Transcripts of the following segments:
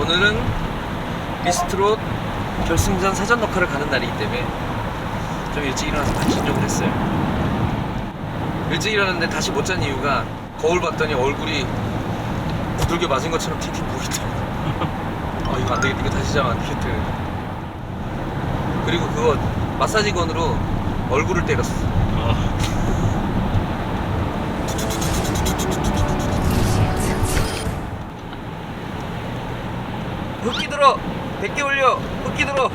오늘은 미스트롯 결승전 사전 녹화를 가는 날이기 때문에 좀 일찍 일어나서 반신욕을 했어요. 일찍 일어났는데 다시 못 잔 이유가 거울 봤더니 얼굴이 두들겨 맞은 것처럼 팅팅 보이더라고. 아 이거 안 되겠다. 이거 다시 자면 안 되겠다. 그리고 그거 마사지건으로 얼굴을 때렸어. 흑 들어! 100개 올려! 흑기 들어!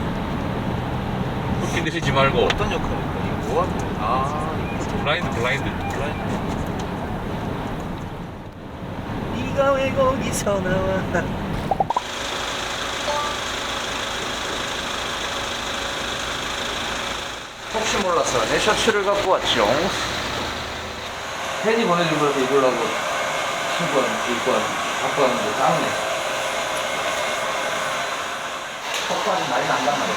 흑기 내리지 말고 어떤 역할일까? 이거 뭐 하는 거야? 아, 블라인드 블라인드 네가 왜 거기서 나와? 혹시 몰라서 내 셔츠를 갖고 왔죠. 팬이 보내준 거라서 입으려고 신고 왔는데, 입고 왔는데, 갖고 왔는데 땀네. 턱까지 많이 난단 말이야.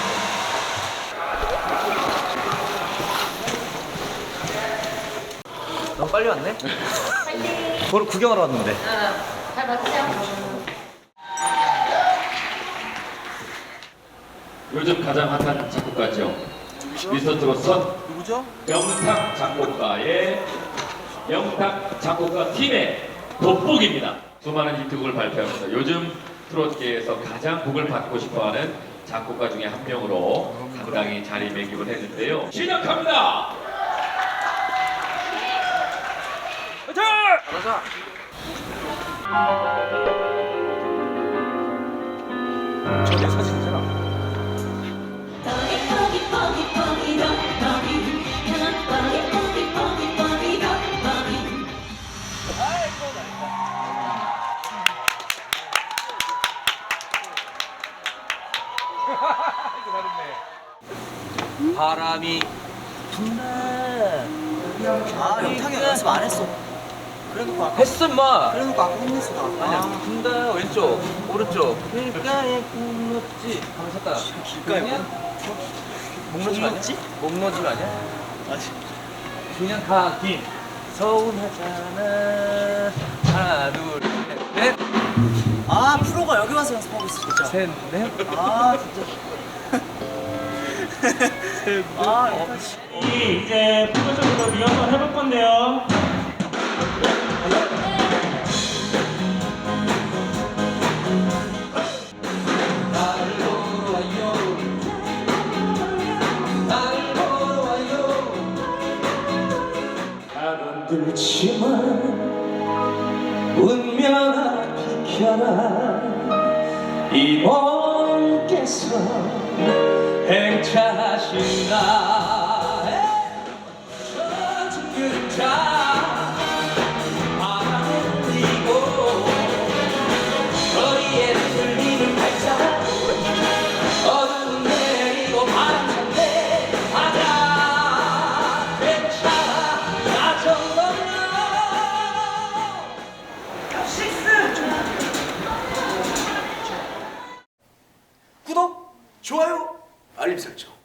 너무 빨리 왔네? 그걸 구경하러 왔는데. 잘 봤어요? 요즘 가장 핫한 작곡가죠 미스터트롯 선 누구죠? 영탁 작곡가의 영탁 작곡가 팀의 돋보기입니다 수많은 히트곡을 발표하면서 요즘 트롯계에서 가장 곡을 받고 싶어하는 작곡가 중에 한 명으로 상당히 자리매김을 했는데요 시작합니다 가자. 저기 사진이잖아. 바람이 분다. 아, 영탁이 연습 안 했어. 그래놓고 아까, 했어 마. 그래놓고 아까 혼냈어, 나. 아니야 아, 분다 왼쪽 오른쪽 길가에 묵었지 방금 쳤다 길가에 목놓지 목놓지? 목놓지 아니야? 아직. 그냥 가긴 서운하잖아 하나 둘 셋넷 아, 프로가 여기 와서 연습하고 있어, 진짜. 셋, 넷. 아, 진짜. 아, 영탁 씨. 이제 본격적으로 리허설 해볼 건데요. 가만두지만 운명아 비켜라 이번께서 행차하신다 좋아요, 알림 설정.